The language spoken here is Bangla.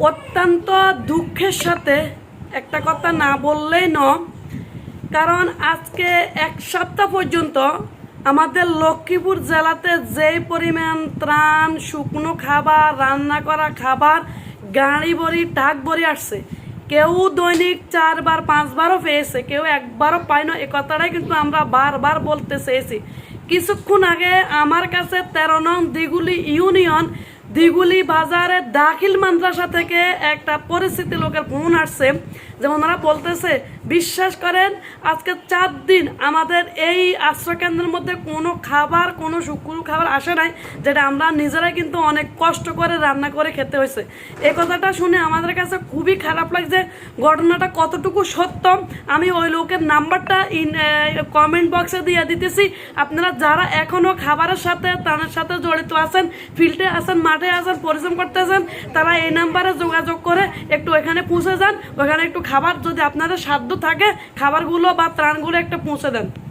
অত্যন্ত দুঃখের সাথে একটা কথা না বললেই ন। কারণ আজকে এক সপ্তাহ পর্যন্ত আমাদের লক্ষ্মীপুর জেলাতে যেই পরিমাণ ত্রাণ, শুকনো খাবার, রান্না করা খাবার, গাড়ি ভরি, টাক ভরি আসছে, কেউ দৈনিক চারবার, পাঁচবারও পেয়েছে, কেউ একবারও পায় না। এ কথাটাই কিন্তু আমরা বারবার বলতে চেয়েছি। কিছুক্ষণ আগে আমার কাছে তেরো নং দিগুলি ইউনিয়ন দিগুলি বাজারে দাখিল মাদ্রাসা থেকে একটা পরিস্থিতি লোকের ফোন আসছে। যে ওনারা বলতেছে, বিশ্বাস করেন, আজকে চার দিন আমাদের এই আশ্রয়কেন্দ্রের মধ্যে কোনো খাবার, কোনো শুকনো খাবার আসে নাই, যেটা আমরা নিজেরাই কিন্তু অনেক কষ্ট করে রান্না করে খেতে হয়েছে। এই কথাটা শুনে আমাদের কাছে খুবই খারাপ লাগছে, ঘটনাটা কতটুকু সত্য? আমি ওই লোকের নাম্বারটা ইন কমেন্ট বক্সে দিয়ে দিতেছি। আপনারা যারা এখনও খাবারের সাথে, তাদের সাথে জড়িত আছেন, ফিল্ডে আছেন মাঠে আসেন, পরিশ্রম করতেছেন তারা এই নাম্বারে যোগাযোগ করে একটু এখানে পৌঁছে যান। ওখানে একটু খাবার যদি আপনাদের সাধ্য থাকে, খাবারগুলো বা ত্রাণগুলো একটু পৌঁছে দেন।